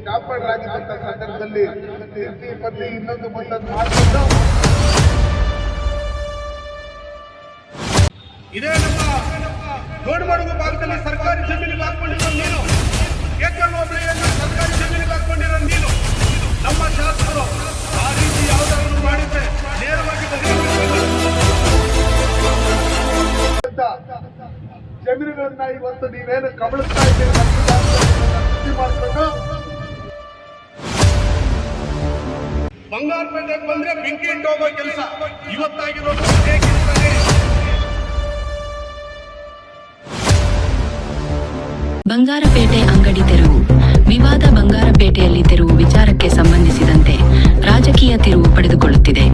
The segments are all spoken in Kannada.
ಸ್ಟಾಪರ್ಡ್ ಆಗಿದ್ದಂತ ಸಂದರ್ಭದಲ್ಲಿ ಪತ್ತಿ ಇನ್ನೊಂದು ಮತ್ತೊಂದು ಮಾಡಿಕೊಂಡು ಇದೇ ನಮ್ಮ ದೊಡ್ಡಮಡುಗು ಭಾಗದಲ್ಲಿ ಸರ್ಕಾರಿ ಜಮೀನಿಗೆ ಹಾಕೊಂಡಿರೋ ನೀನು. ಏಕಲ್ ಹೋಬಳಿಯನ್ನು ಸರ್ಕಾರಿ ಜಮೀನಿಗೆ ಹಾಕೊಂಡಿರೋ ನೀನು. ನಮ್ಮ ಶಾಸಕರು ಆ ರೀತಿ ಯಾವುದಾದ್ರು ಮಾಡಿದ್ರೆ ನೇರವಾಗಿ ಜಮೀನುಗಳನ್ನ ಇವತ್ತು ನೀವೇನು ಕಬಳಿಸ್ತಾ ಇದ್ದೀರಿ? ಬಂದ್ರೆ ಬೆಂಕಿ ಕೆಲಸ. ಇವತ್ತಾಗಿರೋದು ಬಂಗಾರಪೇಟೆ ಅಂಗಡಿ ತೆರವು. ವಿವಾದ ಬಂಗಾರಪೇಟೆಯಲ್ಲಿ ತೆರವು ವಿಚಾರಕ್ಕೆ ಸಂಬಂಧಿಸಿದಂತೆ ರಾಜಕೀಯ ತಿರುವು ಪಡೆದುಕೊಳ್ಳುತ್ತಿದೆ.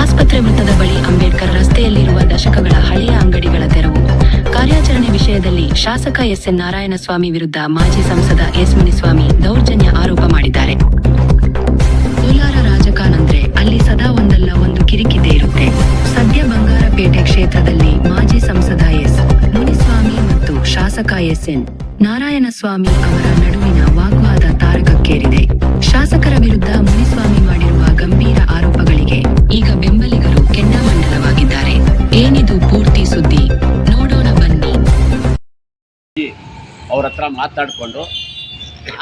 ಆಸ್ಪತ್ರೆ ವೃತ್ತದ ಬಳಿ ಅಂಬೇಡ್ಕರ್ ರಸ್ತೆಯಲ್ಲಿರುವ ದಶಕಗಳ ಹಳೆಯ ಅಂಗಡಿಗಳ ತೆರವು. ಕಾರ್ಯಾಚರಣೆ ವಿಷಯದಲ್ಲಿ ಶಾಸಕ ಎಸ್ಎನ್ ನಾರಾಯಣಸ್ವಾಮಿ ವಿರುದ್ಧ ಮಾಜಿ ಸಂಸದ ಎಸ್ ಮುನಿಸ್ವಾಮಿ ದೌರ್ಜನ್ಯ ಆರೋಪ ಶಾಸಕ ಎಸ್ಎನ್ ನಾರಾಯಣಸ್ವಾಮಿ ಅವರ ನಡುವಿನ ವಾಗ್ವಾದ ತಾರಕಕ್ಕೇರಿದೆ. ಶಾಸಕರ ವಿರುದ್ಧ ಮುನಿಸ್ವಾಮಿ ಮಾಡಿರುವ ಗಂಭೀರ ಆರೋಪಗಳಿಗೆ ಈಗ ಬೆಂಬಲಿಗರು ಕೆಂಡಾಮಂಡಲವಾಗಿದ್ದಾರೆ. ಏನಿದು ಪೂರ್ತಿ ಸುದ್ದಿ? ನೋಡೋಣ ಬನ್ನಿ. ಅವ್ರ ಹತ್ರ ಮಾತಾಡಿಕೊಂಡು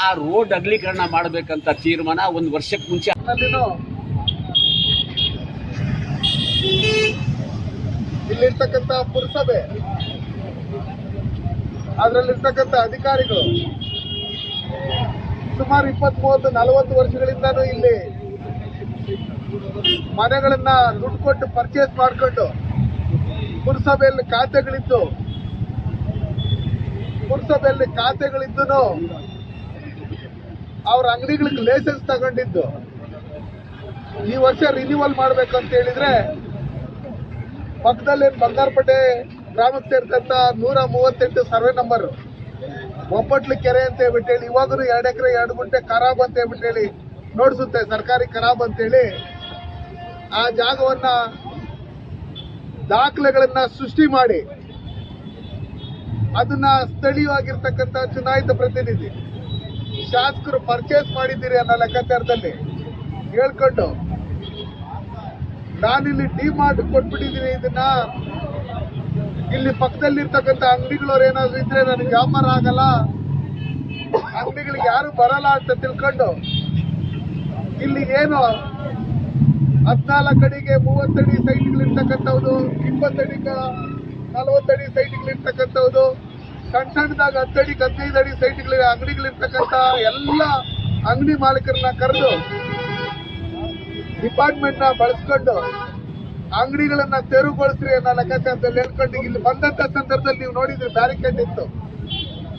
ಆ ರೋಡ್ ಅಗಲೀಕರಣ ಮಾಡಬೇಕಂತ ತೀರ್ಮಾನ ಒಂದು ವರ್ಷಕ್ಕೆ ಮುಂಚೆ ಇಲ್ಲಿರ್ತಕ್ಕಂಥ ಪುರಸಭೆ ಅದರಲ್ಲಿರ್ತಕ್ಕಂಥ ಅಧಿಕಾರಿಗಳು ಸುಮಾರು ಇಪ್ಪತ್ತ್ ಮೂವತ್ತು ನಲವತ್ತು ವರ್ಷಗಳಿಂದನೂ ಇಲ್ಲಿ ಮನೆಗಳನ್ನ ದುಡ್ಡು ಕೊಟ್ಟು ಪರ್ಚೇಸ್ ಮಾಡಿಕೊಂಡು ಪುರಸಭೆಯಲ್ಲಿ ಖಾತೆಗಳಿದ್ದು ಪುರಸಭೆಯಲ್ಲಿ ಖಾತೆಗಳಿದ್ದು ಅವ್ರ ಅಂಗಡಿಗಳಿಗೆ ಲೈಸೆನ್ಸ್ ತಗೊಂಡಿದ್ದು. ಈ ವರ್ಷ ರಿನ್ಯೂವಲ್ ಮಾಡ್ಬೇಕಂತ ಹೇಳಿದ್ರೆ ಪಕ್ಕದಲ್ಲಿ ಬಂಗಾರಪೇಟೆ ಗ್ರಾಮಕ್ಕೆ ಸೇರ್ತಂತ ನೂರ ಮೂವತ್ತೆಂಟು ಸರ್ವೆ ನಂಬರ್ ಒಬ್ಬಟ್ಲು ಕೆರೆ ಅಂತ ಹೇಳ್ಬಿಟ್ಟು ಹೇಳಿ ಇವಾಗೂ ಎರಡು ಎಕರೆ, ಎರಡು ಗುಂಟೆ ಖರಾಬ್ ಅಂತ ಹೇಳ್ಬಿಟ್ಟು ಹೇಳಿ ನೋಡಿಸುತ್ತೆ, ಸರ್ಕಾರಿ ಖರಾಬ್ ಅಂತೇಳಿ ಆ ಜಾಗವನ್ನ ದಾಖಲೆಗಳನ್ನ ಸೃಷ್ಟಿ ಮಾಡಿ, ಅದನ್ನ ಸ್ಥಳೀಯವಾಗಿರ್ತಕ್ಕಂಥ ಚುನಾಯಿತ ಪ್ರತಿನಿಧಿ, ಶಾಸಕರು ಪರ್ಚೇಸ್ ಮಾಡಿದ್ದೀರಿ ಅನ್ನೋ ಲೆಕ್ಕಾಚಾರದಲ್ಲಿ ಹೇಳ್ಕೊಂಡು, ನಾನಿಲ್ಲಿ ಡಿ ಮಾರ್ಟ್ ಕೊಟ್ಬಿಟ್ಟಿದ್ದೀನಿ, ಇದನ್ನ ಇಲ್ಲಿ ಪಕ್ಕದಲ್ಲಿರ್ತಕ್ಕಂಥ ಅಂಗಡಿಗಳವ್ರು ಏನಾದ್ರು ಇದ್ರೆ ನನಗೆ ವ್ಯಾಪಾರ ಆಗಲ್ಲ. ಅಂಗಡಿಗಳಿಗೆ ಯಾರು ಬರಲ್ಲ ಅಂತ ತಿಳ್ಕೊಂಡು ಇಲ್ಲಿ ಏನು ಹದಿನಾಲ್ಕು ಅಡಿಗೆ ಮೂವತ್ತಡಿ ಸೈಟ್ಗಳಿರ್ತಕ್ಕಂಥವ್ದು ಇಪ್ಪತ್ತಡಿ ನಲವತ್ತಡಿ ಸೈಟ್ಗಳಿರ್ತಕ್ಕಂಥವ್ದು ಸಣ್ಣ ಸಣ್ಣದಾಗ ಹತ್ತಡಿ ಹದಿನೈದು ಅಡಿ ಸೈಟ್ಗಳ ಅಂಗಡಿಗಳಿರ್ತಕ್ಕಂಥ ಎಲ್ಲ ಅಂಗಡಿ ಮಾಲೀಕರನ್ನ ಕರೆದು ಡಿಪಾರ್ಟ್ಮೆಂಟ್ನ ಬಳಸ್ಕೊಂಡು ಅಂಗಡಿಗಳನ್ನ ತೆರವುಗೊಳಿಸ್ರಿ ಅನ್ನೋ ಲೆಕ್ಕಾಚಾರದಲ್ಲಿ ಹೇಳ್ಕೊಂಡು ಇಲ್ಲಿ ಬಂದಂತ ಸಂದರ್ಭದಲ್ಲಿ ನೀವು ನೋಡಿದ್ರಿ ಬ್ಯಾರಿಕೇಡ್ ಇತ್ತು.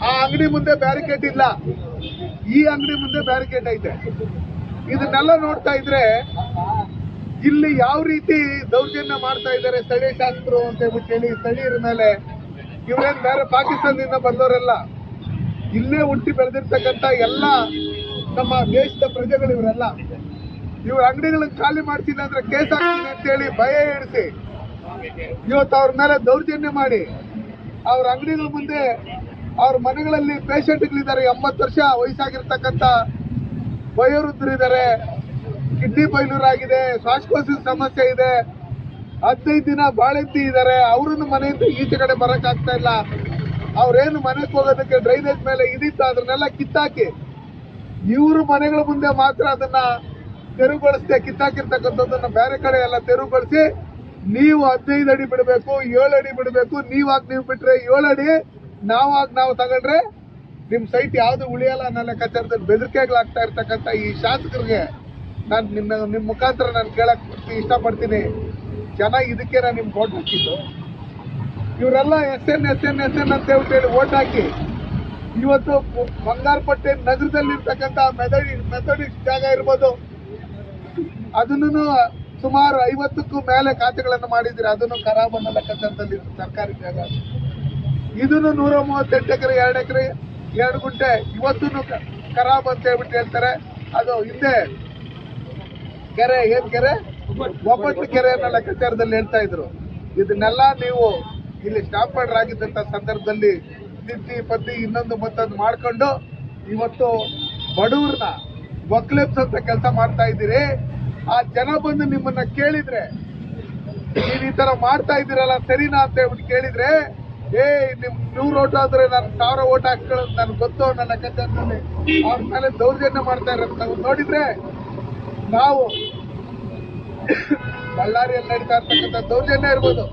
ಆ ಅಂಗಡಿ ಮುಂದೆ ಬ್ಯಾರಿಕೇಡ್ ಇಲ್ಲ. ಈ ಅಂಗಡಿ ಮುಂದೆ ಬ್ಯಾರಿಕೇಡ್ ಐತೆ. ಇದನ್ನೆಲ್ಲ ನೋಡ್ತಾ ಇದ್ರೆ ಇಲ್ಲಿ ಯಾವ ರೀತಿ ದೌರ್ಜನ್ಯ ಮಾಡ್ತಾ ಇದ್ದಾರೆ ಸ್ಥಳೀಯ ಶಾಸಕರು ಅಂತ ಹೇಳ್ಬಿಟ್ಟು ಹೇಳಿ, ಸ್ಥಳೀಯರ ಮೇಲೆ ಇವರೇನ್ ಬೇರೆ ಪಾಕಿಸ್ತಾನದಿಂದ ಬಂದವರೆಲ್ಲ. ಇಲ್ಲೇ ಹುಟ್ಟಿ ಬೆಳೆದಿರ್ತಕ್ಕಂಥ ಎಲ್ಲ ನಮ್ಮ ದೇಶದ ಪ್ರಜೆಗಳು ಇವರೆಲ್ಲ ಇವ್ರ ಅಂಗಡಿಗಳನ್ನ ಖಾಲಿ ಮಾಡ್ತೀನಿ ಅಂದ್ರೆ ಕೇಸ್ ಹಾಕ್ತೀನಿ ಅಂತೇಳಿ ಭಯ ಇಡಿಸಿ ಇವತ್ತು ಅವ್ರ ಮೇಲೆ ದೌರ್ಜನ್ಯ ಮಾಡಿ. ಅವ್ರ ಅಂಗಡಿಗಳ ಮುಂದೆ ಅವ್ರ ಮನೆಗಳಲ್ಲಿ ಪೇಷಂಟ್ಗಳಿದ್ದಾರೆ, ಎಂಬತ್ತು ವರ್ಷ ವಯಸ್ಸಾಗಿರ್ತಕ್ಕಂಥ ವಯೋವೃದ್ಧರಿದ್ದಾರೆ. ಕಿಡ್ನಿ ಬೈಲೂರಾಗಿದೆ ಶ್ವಾಸಕೋಶದ ಸಮಸ್ಯೆ ಇದೆ. ಹದಿನೈದು ದಿನ ಬಾಳೆತ್ತಿ ಇದ್ದಾರೆ, ಅವ್ರನ್ನು ಮನೆಯಿಂದ ಈಚೆ ಕಡೆ ಬರಕ್ ಆಗ್ತಾ ಇಲ್ಲ. ಅವ್ರೇನು ಮನೆಗೆ ಹೋಗೋದಕ್ಕೆ ಡ್ರೈನೇಜ್ ಮೇಲೆ ಇದಿತ್ತು, ಅದನ್ನೆಲ್ಲ ಕಿತ್ತಾಕಿ. ಇವರು ಮನೆಗಳ ಮುಂದೆ ಮಾತ್ರ ಅದನ್ನ ತೆರವುಗೊಳಿಸದೆ ಕಿತ್ತಾಕಿರ್ತಕ್ಕಂಥದ್ದನ್ನು ಬೇರೆ ಕಡೆ ಎಲ್ಲ ತೆರವುಗೊಳಿಸಿ ನೀವು ಹದಿನೈದು ಅಡಿ ಬಿಡಬೇಕು, ಏಳು ಅಡಿ ಬಿಡಬೇಕು, ನೀವಾಗಿ ನೀವು ಬಿಟ್ರೆ ಏಳು ಅಡಿ, ನಾವಾಗ ನಾವು ತಗೊಂಡ್ರೆ ನಿಮ್ಮ ಸೈಟ್ ಯಾವುದು ಉಳಿಯಲ್ಲ ಅನ್ನೋ ಲೆಕ್ಕಾಚಾರದಲ್ಲಿ ಬೆದರಿಕೆಗಳಾಗ್ತಾ ಇರ್ತಕ್ಕಂಥ ಈ ಶಾಸಕರಿಗೆ ನಾನು ನಿಮ್ಮ ನಿಮ್ಮ ಮುಖಾಂತರ ನಾನು ಕೇಳಕ್ ಇಷ್ಟಪಡ್ತೀನಿ. ಜನ ಇದಕ್ಕೆ ನಾನು ನಿಮ್ಗೆ ಓಟ್ ಹಾಕಿದ್ದು. ಇವರೆಲ್ಲ S N S N S N ಅಂತ ಹೇಳಿ ಓಟ್ ಹಾಕಿ. ಇವತ್ತು ಬಂಗಾರಪಟ್ಟೆ ನಗರದಲ್ಲಿರ್ತಕ್ಕಂಥ ಮೆಥಡಿ ಮೆಥಡಿಸ್ಟ್ ಜಾಗ ಇರ್ಬೋದು. ಅದನ್ನು ಸುಮಾರು ಐವತ್ತಕ್ಕೂ ಮೇಲೆ ಖಾತೆಗಳನ್ನು ಮಾಡಿದ್ದೀರಿ? ಅದನ್ನು ಖರಾಬನ್ನ ಅನ್ನೋ ಲೆಕ್ಕಾಚಾರದಲ್ಲಿ ಸರ್ಕಾರಿ ಜಾಗ. ಇದನ್ನು ನೂರ ಮೂವತ್ತೆಂಟು ಎಕರೆ, ಎರಡು ಎಕರೆ, ಎರಡು ಗುಂಟೆ ಇವತ್ತೂ ಖರಾಬ್ ಅಂತ ಹೇಳ್ಬಿಟ್ಟು ಹೇಳ್ತಾರೆ. ಅದು ಹಿಂದೆ ಕೆರೆ, ಏನ್ ಕೆರೆ? ಒಬ್ಬಟ್ಟು ಕೆರೆ ಅನ್ನೋ ಲೆಕ್ಕಾಚಾರದಲ್ಲಿ ಹೇಳ್ತಾ ಇದ್ರು. ಇದನ್ನೆಲ್ಲ ನೀವು ಇಲ್ಲಿ ಸ್ಟಾಂಪರ್ಡ್ ಆಗಿದ್ದಂತ ಸಂದರ್ಭದಲ್ಲಿ ತಿದ್ದಿ ಪದ್ದಿ, ಇನ್ನೊಂದು ಮತ್ತೊಂದು ಮಾಡ್ಕೊಂಡು ಇವತ್ತು ಬಡವ್ರನ್ನ ಅಂತ ಕೆಲಸ ಮಾಡ್ತಾ ಇದ್ದೀರಿ. ಆ ಜನ ಬಂದು ನಿಮ್ಮನ್ನ ಕೇಳಿದ್ರೆ ನೀವ್ ಈ ತರ ಮಾಡ್ತಾ ಇದ್ದೀರಲ್ಲ, ಸರಿನಾ? ಅಂತ ಹೇಳ್ಬಿಟ್ಟು ಕೇಳಿದ್ರೆ, ಏ, ನಿಮ್ ನೂರ್ ಓಟ್ ಆದ್ರೆ ನಾನು ಸಾವಿರ ಓಟ್ ಹಾಕೊಳ್ಳೋದು ನನ್ಗೆ ಗೊತ್ತು, ನನ್ನ ಕಥೆನಲ್ಲಿ ಅವ್ರ ಮೇಲೆ ದೌರ್ಜನ್ಯ ಮಾಡ್ತಾ ಇರೋದು ನಾವು ನೋಡಿದ್ರೆ, ನಾವು ಬಳ್ಳಾರಿಯಲ್ಲಿ ನಡೀತಾ ಇರ್ತಕ್ಕಂಥ ದೌರ್ಜನ್ಯ ಇರ್ಬೋದು.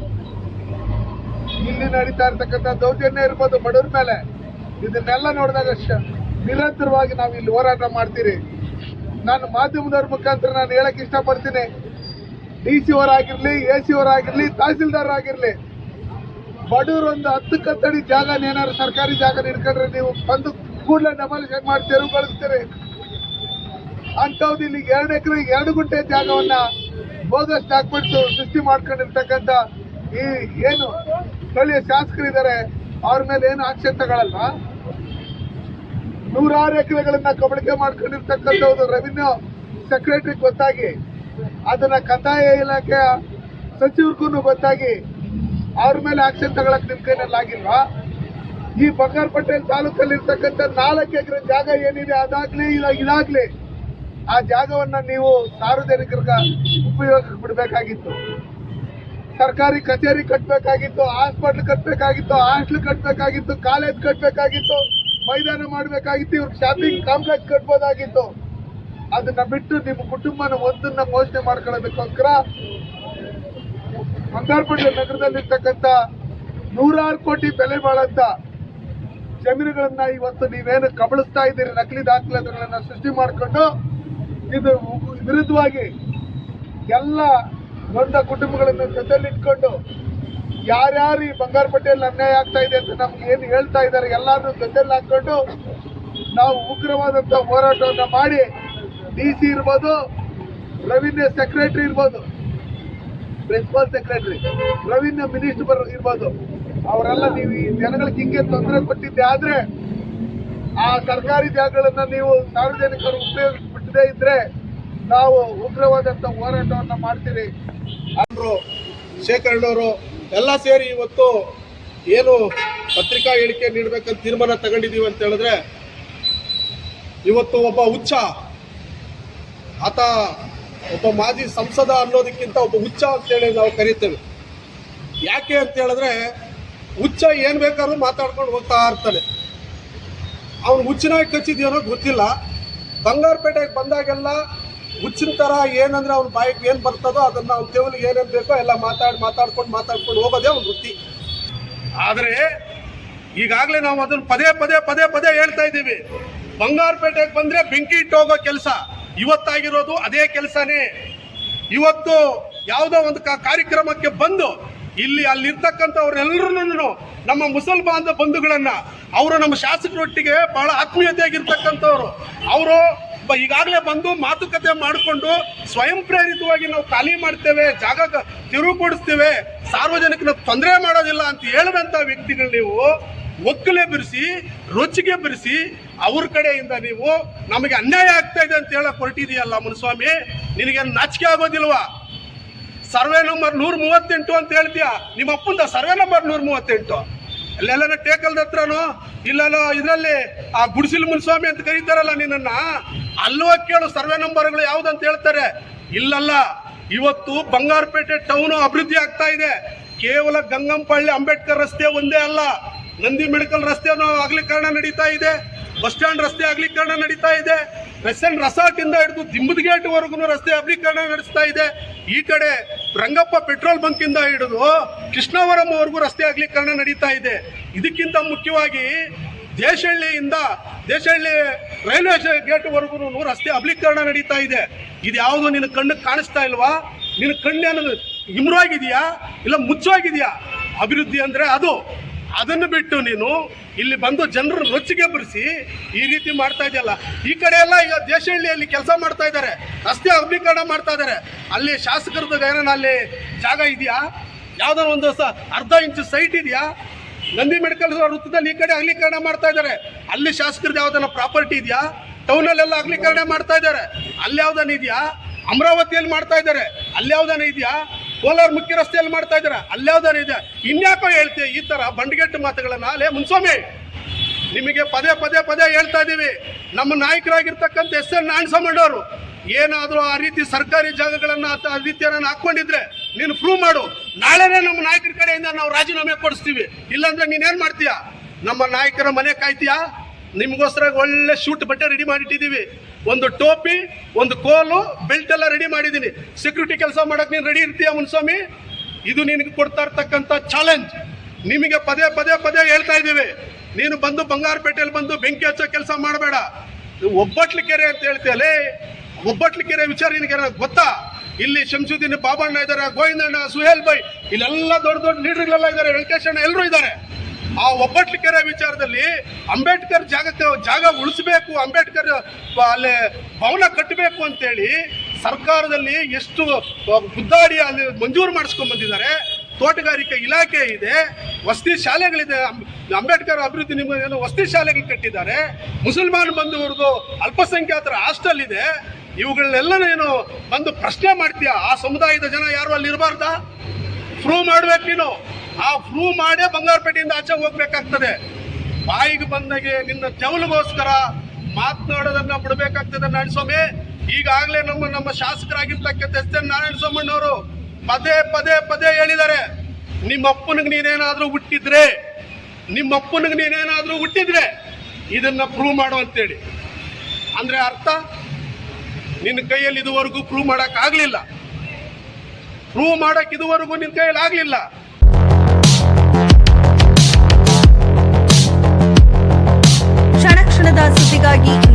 ಇಲ್ಲಿ ನಡೀತಾ ಇರ್ತಕ್ಕಂಥ ದೌರ್ಜನ್ಯ ಇರ್ಬೋದು ಬಡವ್ರ ಮೇಲೆ. ಇದನ್ನೆಲ್ಲ ನೋಡಿದಾಗ ನಿರಂತರವಾಗಿ ನಾವು ಇಲ್ಲಿ ಹೋರಾಟ ಮಾಡ್ತೀರಿ. ನಾನು ಮಾಧ್ಯಮದವ್ರ ಮುಖಾಂತರ ನಾನು ಹೇಳಕ್ ಇಷ್ಟಪಡ್ತೀನಿ. ಡಿ ಸಿ ಅವರಾಗಿರ್ಲಿ, ಎ ಸಿ ಅವರಾಗಿರ್ಲಿ ತಹಸೀಲ್ದಾರ್ ಆಗಿರ್ಲಿ ಬಡವರು ಒಂದು ಹತ್ತು ಕತ್ತಡಿ ಜಾಗ ಏನಾದ್ರು ಸರ್ಕಾರಿ ಜಾಗ ಇಟ್ಕೊಂಡ್ರೆ ನೀವು ಬಂದು ಕೂಡಲೇ ಡೆಮಾಲಿಷನ್ ಮಾಡಿ ತೆರವುಗೊಳಿಸ್ತೀರಿ ಅಂಥವ್ದು ಇಲ್ಲಿ ಎರಡು ಎಕರೆ, ಎರಡು ಗುಂಟೆ ಜಾಗವನ್ನ ಬೋಗಸ್ ಡಾಕ್ಯುಮೆಂಟ್ಸ್ ಸೃಷ್ಟಿ ಮಾಡ್ಕೊಂಡಿರ್ತಕ್ಕಂಥ ಈ ಏನು ಸ್ಥಳೀಯ ಶಾಸಕರಿದ್ದಾರೆ, ಅವ್ರ ಮೇಲೆ ಏನು ಆಕ್ಷೇಪಗಳಲ್ಲ ನೂರಾರು ಎಕರೆಗಳನ್ನ ಕಬಳಿಕೆ ಮಾಡ್ಕೊಂಡಿರ್ತಕ್ಕಂಥದ್ದು ರೆವಿನ್ಯೂ ಸೆಕ್ರೆಟರಿ ಗೊತ್ತಾಗಿ, ಅದನ್ನ ಕಂದಾಯ ಇಲಾಖೆಯ ಸಚಿವರಿಗೂ ಗೊತ್ತಾಗಿ, ಅವ್ರ ಮೇಲೆ ಆಕ್ಷನ್ ತಗೊಳಕ್ ನಿಮ್ ಕೈನಲ್ಲಿ ಆಗಿಲ್ವಾ? ಈ ಬಂಗಾರ ಪಟೇಲ್ ತಾಲೂಕಲ್ಲಿ ಇರ್ತಕ್ಕಂಥ ನಾಲ್ಕು ಎಕರೆ ಜಾಗ ಏನಿದೆ, ಅದಾಗ್ಲಿ ಇಲ್ಲ, ಇದಾಗ್ಲಿ ಆ ಜಾಗವನ್ನ ನೀವು ಸಾರ್ವಜನಿಕರಿಗೆ ಉಪಯೋಗಕ್ಕೆ ಬಿಡಬೇಕಾಗಿತ್ತು. ಸರ್ಕಾರಿ ಕಚೇರಿ ಕಟ್ಟಬೇಕಾಗಿತ್ತು ಹಾಸ್ಪಿಟ್ಲ್ ಕಟ್ಟಬೇಕಾಗಿತ್ತು ಹಾಸ್ಟ್ಲ್ ಕಟ್ಟಬೇಕಾಗಿತ್ತು ಕಾಲೇಜ್ ಕಟ್ಟಬೇಕಾಗಿತ್ತು ಮೈದಾನ ಮಾಡಬೇಕಾಗಿತ್ತು ಇವ್ರಿಗೆ ಶಾಪಿಂಗ್ ಕಾಂಪ್ಲೆಕ್ಸ್ ಕಟ್ಬೋದಾಗಿತ್ತು. ಅದನ್ನ ಬಿಟ್ಟು ನಿಮ್ಮ ಕುಟುಂಬನ ಒಂದನ್ನ ಪೋಷಣೆ ಮಾಡ್ಕೊಳ್ಳೋದಕ್ಕೋಸ್ಕರ ಬಂಗಾರಪೇಟೆ ನಗರದಲ್ಲಿರ್ತಕ್ಕಂಥ ನೂರಾರು ಕೋಟಿ ಬೆಲೆ ಬಾಳಂತ ಜಮೀನುಗಳನ್ನ ಇವತ್ತು ನೀವೇನು ಕಬಳಿಸ್ತಾ ಇದ್ದೀರಿ, ನಕಲಿ ದಾಖಲಾತಿಗಳನ್ನ ಸೃಷ್ಟಿ ಮಾಡಿಕೊಂಡು, ಇದು ವಿರುದ್ಧವಾಗಿ ಎಲ್ಲ ದೊಡ್ಡ ಕುಟುಂಬಗಳನ್ನು ಜೊತೆಲಿಟ್ಕೊಂಡು ಯಾರ್ಯಾರು ಈ ಬಂಗಾರಪೇಟೆಯಲ್ಲಿ ಅನ್ಯಾಯ ಆಗ್ತಾ ಇದೆ ಅಂತ ನಮ್ಗೆ ಏನು ಹೇಳ್ತಾ ಇದ್ದಾರೆ ಎಲ್ಲರೂ ಗದ್ದೆಲ್ಲ ಹಾಕೊಂಡು ನಾವು ಉಗ್ರವಾದಂಥ ಹೋರಾಟವನ್ನು ಮಾಡಿ ಡಿ ಸಿ ಇರ್ಬೋದು ರೆವಿನ್ಯೂ ಸೆಕ್ರೆಟರಿ ಇರ್ಬೋದು ಪ್ರಿನ್ಸಿಪಲ್ ಸೆಕ್ರೆಟರಿ ರೆವಿನ್ಯೂ ಮಿನಿಸ್ಟರ್ ಇರ್ಬೋದು, ಅವರೆಲ್ಲ ನೀವು ಈ ಜನಗಳಿಗೆ ಹಿಂಗೆ ತೊಂದರೆ ಕೊಟ್ಟಿದ್ದೆ ಆದರೆ ಆ ಸರ್ಕಾರಿ ಜಾಗಗಳನ್ನ ನೀವು ಸಾರ್ವಜನಿಕರು ಉಪಯೋಗಿಸ್ಬಿಟ್ಟದೇ ಇದ್ದರೆ ನಾವು ಉಗ್ರವಾದಂತ ಹೋರಾಟವನ್ನ ಮಾಡ್ತೀರಿ. ಅವರು ಶೇಖರಣವರು ಎಲ್ಲ ಸೇರಿ ಇವತ್ತು ಏನು ಪತ್ರಿಕಾ ಹೇಳಿಕೆ ನೀಡಬೇಕಂತ ತೀರ್ಮಾನ ತಗೊಂಡಿದ್ದೀವಿ ಅಂತ ಹೇಳಿದ್ರೆ ಇವತ್ತು ಒಬ್ಬ ಹುಚ್ಚ, ಆತ ಒಬ್ಬ ಮಾಜಿ ಸಂಸದ ಅನ್ನೋದಕ್ಕಿಂತ ಒಬ್ಬ ಹುಚ್ಚ ಅಂತೇಳಿ ನಾವು ಕರಿತೇವೆ. ಯಾಕೆ ಅಂತ ಹೇಳಿದ್ರೆ ಹುಚ್ಚ ಏನು ಬೇಕಾದ್ರೂ ಮಾತಾಡ್ಕೊಂಡು ಹೋಗ್ತಾ ಇರ್ತಾನೆ. ಅವನು ಹುಚ್ಚಿನಾಗಿ ಕಚ್ಚಿದ್ಯೇನೋ ಗೊತ್ತಿಲ್ಲ. ಬಂಗಾರಪೇಟೆಗೆ ಬಂದಾಗೆಲ್ಲ ಹುಚ್ಚಿನ ಥರ ಏನಂದ್ರೆ ಅವ್ರ ಬಾಯಿಗೆ ಏನು ಬರ್ತದೋ ಅದನ್ನ ಅವ್ರ ತೆವಲಿಗೆ ಏನೇನು ಬೇಕೋ ಎಲ್ಲ ಮಾತಾಡಿ ಮಾತಾಡ್ಕೊಂಡು ಮಾತಾಡ್ಕೊಂಡು ಹೋಗೋದೇ ಅವ್ನ ವೃತ್ತಿ. ಆದರೆ ಈಗಾಗಲೇ ನಾವು ಅದನ್ನ ಪದೇ ಪದೇ ಪದೇ ಪದೇ ಹೇಳ್ತಾ ಇದ್ದೀವಿ. ಬಂಗಾರಪೇಟೆಗೆ ಬಂದ್ರೆ ಬೆಂಕಿ ಇಟ್ಟು ಹೋಗೋ ಕೆಲಸ. ಇವತ್ತಾಗಿರೋದು ಅದೇ ಕೆಲಸನೇ. ಇವತ್ತು ಯಾವುದೋ ಒಂದು ಕಾರ್ಯಕ್ರಮಕ್ಕೆ ಬಂದು ಇಲ್ಲಿ ಅಲ್ಲಿರ್ತಕ್ಕಂಥವ್ರೆಲ್ಲರೂ ನಮ್ಮ ಮುಸಲ್ಮಾನ ಬಂಧುಗಳನ್ನ, ಅವರು ನಮ್ಮ ಶಾಸಕರೊಟ್ಟಿಗೆ ಬಹಳ ಆತ್ಮೀಯತೆಯಾಗಿರ್ತಕ್ಕಂಥವ್ರು. ಅವರು ಈಗಾಗಲೇ ಬಂದು ಮಾತುಕತೆ ಮಾಡಿಕೊಂಡು ಸ್ವಯಂ ಪ್ರೇರಿತವಾಗಿ ನಾವು ಖಾಲಿ ಮಾಡ್ತೇವೆ, ಜಾಗ ತಿರುವು ಕೊಡಿಸ್ತೇವೆ ಸಾರ್ವಜನಿಕನ ತೊಂದರೆ ಮಾಡೋದಿಲ್ಲ ಅಂತ ಹೇಳುವಂತ ವ್ಯಕ್ತಿಗಳು ನೀವು ಒಕ್ಕಲೆ ಬಿರಿಸಿ ರೊಚ್ಚಿಗೆ ಬಿರಿಸಿ, ಅವ್ರ ಕಡೆಯಿಂದ ನೀವು ನಮಗೆ ಅನ್ಯಾಯ ಆಗ್ತಾ ಇದೆ ಅಂತ ಹೇಳಕ್ ಹೊರಟಿದೆಯಲ್ಲ ಮುನಿಸ್ವಾಮಿ? ನಿನಗೆ ನಾಚಿಕೆ ಆಗೋದಿಲ್ವಾ? ಸರ್ವೆ ನಂಬರ್ ನೂರ ಮೂವತ್ತೆಂಟು ಅಂತ ಹೇಳ್ತೀಯ? ನಿಮ್ಮ ಅಪ್ಪಂದ ಸರ್ವೆ ನಂಬರ್ ನೂರ ಮೂವತ್ತೆಂಟು ಅಲ್ಲೆಲ್ಲ ಟೇಕಲ್ದ ಹತ್ರನೋ? ಇಲ್ಲೆಲ್ಲ, ಇದರಲ್ಲಿ ಆ ಗುಡಿಸಿಲ್ ಮುನ್ಸ್ವಾಮಿ ಅಂತ ಕರೀತಾರಲ್ಲ ನಿನ್ನ ಅಲ್ವಾ ಕೇಳು, ಸರ್ವೆ ನಂಬರ್ಗಳು ಯಾವ್ದಂತ ಹೇಳ್ತಾರೆ. ಇಲ್ಲಲ್ಲ, ಇವತ್ತು ಬಂಗಾರಪೇಟೆ ಟೌನ್ ಅಭಿವೃದ್ಧಿ ಆಗ್ತಾ ಇದೆ. ಕೇವಲ ಗಂಗಂಪಳ್ಳಿ ಅಂಬೇಡ್ಕರ್ ರಸ್ತೆ ಒಂದೇ ಅಲ್ಲ. ನಂದಿ ಮೆಡಿಕಲ್ ರಸ್ತೆನೂ ಅಗಲೀಕರಣ ನಡೀತಾ ಇದೆ. ಬಸ್ ಸ್ಟ್ಯಾಂಡ್ ರಸ್ತೆ ಅಗಲೀಕರಣ ನಡೀತಾ ಇದೆ. ಬಸ್ ರೆಸಾರ್ಟ್ ಇಂದ ಹಿಡಿದು ದಿಂಬದ ಗೇಟ್ ವರೆಗೂ ರಸ್ತೆ ಅಗಲೀಕರಣ ನಡೆಸ್ತಾ ಇದೆ. ಈ ಕಡೆ ರಂಗಪ್ಪ ಪೆಟ್ರೋಲ್ ಬಂಕ್ ಇಂದ ಹಿಡಿದು ಕೃಷ್ಣವರಂ ವರೆಗೂ ರಸ್ತೆ ಅಗಲೀಕರಣ ನಡೀತಾ ಇದೆ. ಇದಕ್ಕಿಂತ ಮುಖ್ಯವಾಗಿ ದೇಶಹಳ್ಳಿಯಿಂದ ದೇಶಹಳ್ಳಿ ರೈಲ್ವೆ ಗೇಟ್ ವರೆಗೂ ರಸ್ತೆ ಅಗಲೀಕರಣ ನಡೀತಾ ಇದೆ. ಇದು ಯಾವುದು ನಿನ್ನ ಕಣ್ಣಿಗೆ ಕಾಣಿಸ್ತಾ ಇಲ್ವಾ? ನಿನ್ನ ಕಣ್ಣೇನು ಇಮ್ರಾಗಿದೆಯಾ ಇಲ್ಲ ಮುಚ್ಚೋಗಿದೆಯಾ? ಅಭಿವೃದ್ಧಿ ಅಂದ್ರೆ ಅದು. ಅದನ್ನು ಬಿಟ್ಟು ನೀನು ಇಲ್ಲಿ ಬಂದು ಜನರು ರೊಚ್ಚಿಗೆ ಬರಿಸಿ ಈ ರೀತಿ ಮಾಡ್ತಾ ಇದೆಯಲ್ಲ. ಈ ಕಡೆ ಎಲ್ಲ ಈಗ ದೇಶಹಳ್ಳಿಯಲ್ಲಿ ಕೆಲಸ ಮಾಡ್ತಾ ಇದ್ದಾರೆ. ರಸ್ತೆ ಅಗಲೀಕರಣ ಮಾಡ್ತಾ ಇದ್ದಾರೆ. ಅಲ್ಲಿ ಶಾಸಕರದ್ದು ಏನಾನ ಅಲ್ಲಿ ಜಾಗ ಇದೆಯಾ? ಯಾವ್ದಾರ ಒಂದು ಸ ಅರ್ಧ ಇಂಚು ಸೈಟ್ ಇದೆಯಾ? ನಂದಿ ಮೆಡಿಕಲ್ ವೃತ್ತದಲ್ಲಿ ಈ ಕಡೆ ಅಗಲೀಕರಣ ಮಾಡ್ತಾ ಇದ್ದಾರೆ. ಅಲ್ಲಿ ಶಾಸಕರದ್ದು ಯಾವ್ದಾನ ಪ್ರಾಪರ್ಟಿ ಇದೆಯಾ? ಟೌನಲ್ಲೆಲ್ಲ ಅಗಲೀಕರಣ ಮಾಡ್ತಾ ಇದ್ದಾರೆ. ಅಲ್ಲಿ ಯಾವ್ದಾನ ಇದೆಯಾ? ಅಮರಾವತಿಯಲ್ಲಿ ಮಾಡ್ತಾ ಇದ್ದಾರೆ. ಅಲ್ಲಿ ಯಾವ್ದಾನ ಇದೆಯಾ? ಕೋಲಾರ ಮುಖ್ಯ ರಸ್ತೆಯಲ್ಲಿ ಮಾಡ್ತಾ ಇದ್ದಾರೆ? ಇದೆ? ಇನ್ಯಾಕೋ ಹೇಳ್ತೀವಿ ಈ ತರ ಬಂಡ್ಗೆಟ್ಟು ಮಾತುಗಳನ್ನ? ಅಲ್ಲೇ ಮುನ್ಸ್ವಾಮಿ, ನಿಮಗೆ ಪದೇ ಪದೇ ಪದೇ ಹೇಳ್ತಾ ಇದ್ದೀವಿ ನಮ್ಮ ನಾಯಕರಾಗಿರ್ತಕ್ಕಂಥ ಎಸ್ ಎನ್ ನಾರಾಯಣಸ್ವಾಮಣ್ಣವರು ಏನಾದರೂ ಆ ರೀತಿ ಸರ್ಕಾರಿ ಜಾಗಗಳನ್ನು ಆ ಹಾಕೊಂಡಿದ್ರೆ ನೀನು ಪ್ರೂವ್ ಮಾಡು. ನಾಳೆನೇ ನಮ್ಮ ನಾಯಕರ ಕಡೆಯಿಂದ ನಾವು ರಾಜೀನಾಮೆ ಕೊಡಿಸ್ತೀವಿ. ಇಲ್ಲಾಂದ್ರೆ ನೀನೇನು ಮಾಡ್ತೀಯಾ? ನಮ್ಮ ನಾಯಕರ ಮನೆ ಕಾಯ್ತೀಯಾ? ನಿಮಗೋಸ್ಕರ ಒಳ್ಳೆ ಶೂಟ್ ಬಟ್ಟೆ ರೆಡಿ ಮಾಡಿಟ್ಟಿದ್ದೀವಿ. ಒಂದು ಟೋಪಿ, ಒಂದು ಕೋಲು ಬೆಲ್ಟ್ ಎಲ್ಲ ರೆಡಿ ಮಾಡಿದ್ದೀನಿ. ಸೆಕ್ಯೂರಿಟಿ ಕೆಲಸ ಮಾಡೋಕೆ ನೀನು ರೆಡಿ ಇರ್ತೀಯ ಮುನ್ಸ್ವಾಮಿ? ಇದು ನಿನಗೆ ಕೊಡ್ತಾ ಇರ್ತಕ್ಕಂಥ ಚಾಲೆಂಜ್ ನಿಮಗೆ ಪದೇ ಪದೇ ಪದೇ ಹೇಳ್ತಾ ಇದ್ದೀವಿ. ನೀನು ಬಂದು ಬಂಗಾರಪೇಟೆಯಲ್ಲಿ ಬಂದು ಬೆಂಕಿ ಹಚ್ಚೋ ಕೆಲಸ ಮಾಡಬೇಡ. ಒಬ್ಬಟ್ಲು ಕೆರೆ ಅಂತ ಹೇಳ್ತೀಯಲ್ಲೇ ಒಬ್ಬಟ್ಲು ಕೆರೆ ವಿಚಾರ ನಿನಗೆ ಗೊತ್ತಾ? ಇಲ್ಲಿ ಶಂಸುದ್ದೀನ್ ಬಾಬಣ್ಣ ಇದ್ದಾರೆ ಗೋವಿಂದಣ್ಣ, ಸುಹೇಲ್ ಬೈ ಇಲ್ಲೆಲ್ಲ ದೊಡ್ಡ ದೊಡ್ಡ ಲೀಡರ್ಗಳೆಲ್ಲ ಇದ್ದಾರೆ ವೆಂಕಟೇಶಣ್ಣ ಎಲ್ಲರೂ ಇದ್ದಾರೆ ಆ ಒಬ್ಬಟ್ಲ ಕೆರೆ ವಿಚಾರದಲ್ಲಿ ಅಂಬೇಡ್ಕರ್ ಜಾಗಕ್ಕೆ ಜಾಗ ಉಳಿಸಬೇಕು, ಅಂಬೇಡ್ಕರ್ ಅಲ್ಲಿ ಭವನ ಕಟ್ಟಬೇಕು ಅಂತೇಳಿ ಸರ್ಕಾರದಲ್ಲಿ ಎಷ್ಟು ಗುದ್ದಾಡಿ ಅಲ್ಲಿ ಮಂಜೂರು ಮಾಡಿಸ್ಕೊಂಡ್ ಬಂದಿದ್ದಾರೆ. ತೋಟಗಾರಿಕೆ ಇಲಾಖೆ ಇದೆ, ವಸತಿ ಶಾಲೆಗಳಿದೆ. ಅಂಬೇಡ್ಕರ್ ಅಭಿವೃದ್ಧಿ ಏನು ವಸತಿ ಶಾಲೆಗಳು ಕಟ್ಟಿದ್ದಾರೆ. ಮುಸಲ್ಮಾನ್ ಬಂಧುವರ್ದು ಅಲ್ಪಸಂಖ್ಯಾತರ ಹಾಸ್ಟೆಲ್ ಇದೆ. ಇವುಗಳನ್ನೆಲ್ಲ ನೀನು ಬಂದು ಪ್ರಶ್ನೆ ಮಾಡ್ತೀಯ? ಆ ಸಮುದಾಯದ ಜನ ಯಾರು ಅಲ್ಲಿ ಇರಬಾರ್ದಾ? ಪ್ರೂವ್ ಮಾಡ್ಬೇಕು ನೀನು. ಆ ಪ್ರೂವ್ ಮಾಡೇ ಬಂಗಾರಪೇಟೆಯಿಂದ ಆಚೆ ಹೋಗ್ಬೇಕಾಗ್ತದೆ. ಬಾಯಿಗೆ ಬಂದಾಗೆ ನಿನ್ನ ತೆವಲಿಗೋಸ್ಕರ ಮಾತನಾಡೋದನ್ನ ಬಿಡಬೇಕಾಗ್ತದೆ ನಾರಾಯಣಸ್ವಾಮಿ. ಈಗಾಗಲೇ ನಮ್ಮ ನಮ್ಮ ಶಾಸಕರಾಗಿರ್ತಕ್ಕಂಥ ಎಸ್ ಎನ್ ನಾರಾಯಣಸ್ವಾಮಣ್ಣವರು ಪದೇ ಪದೇ ಪದೇ ಹೇಳಿದ್ದಾರೆ. ನಿಮ್ಮ ಅಪ್ಪನಿಗೆ ನೀನೇನಾದ್ರೂ ಹುಟ್ಟಿದ್ರೆ ನಿಮ್ಮ ಅಪ್ಪನಿಗೆ ನೀನೇನಾದರೂ ಹುಟ್ಟಿದ್ರೆ ಇದನ್ನ ಪ್ರೂವ್ ಮಾಡು ಅಂತೇಳಿ. ಅಂದ್ರೆ ಅರ್ಥ? ನಿನ್ನ ಕೈಯಲ್ಲಿ ಇದುವರೆಗೂ ಪ್ರೂವ್ ಮಾಡಕ್ ಆಗ್ಲಿಲ್ಲ. ಪ್ರೂವ್ ಮಾಡಕ್ ಇದುವರೆಗೂ ನಿನ್ನ ಕೈಯಲ್ಲಿ ಆಗ್ಲಿಲ್ಲ. ಸುದ್ದಿಗಾಗಿ ನೋಡ್ತಾ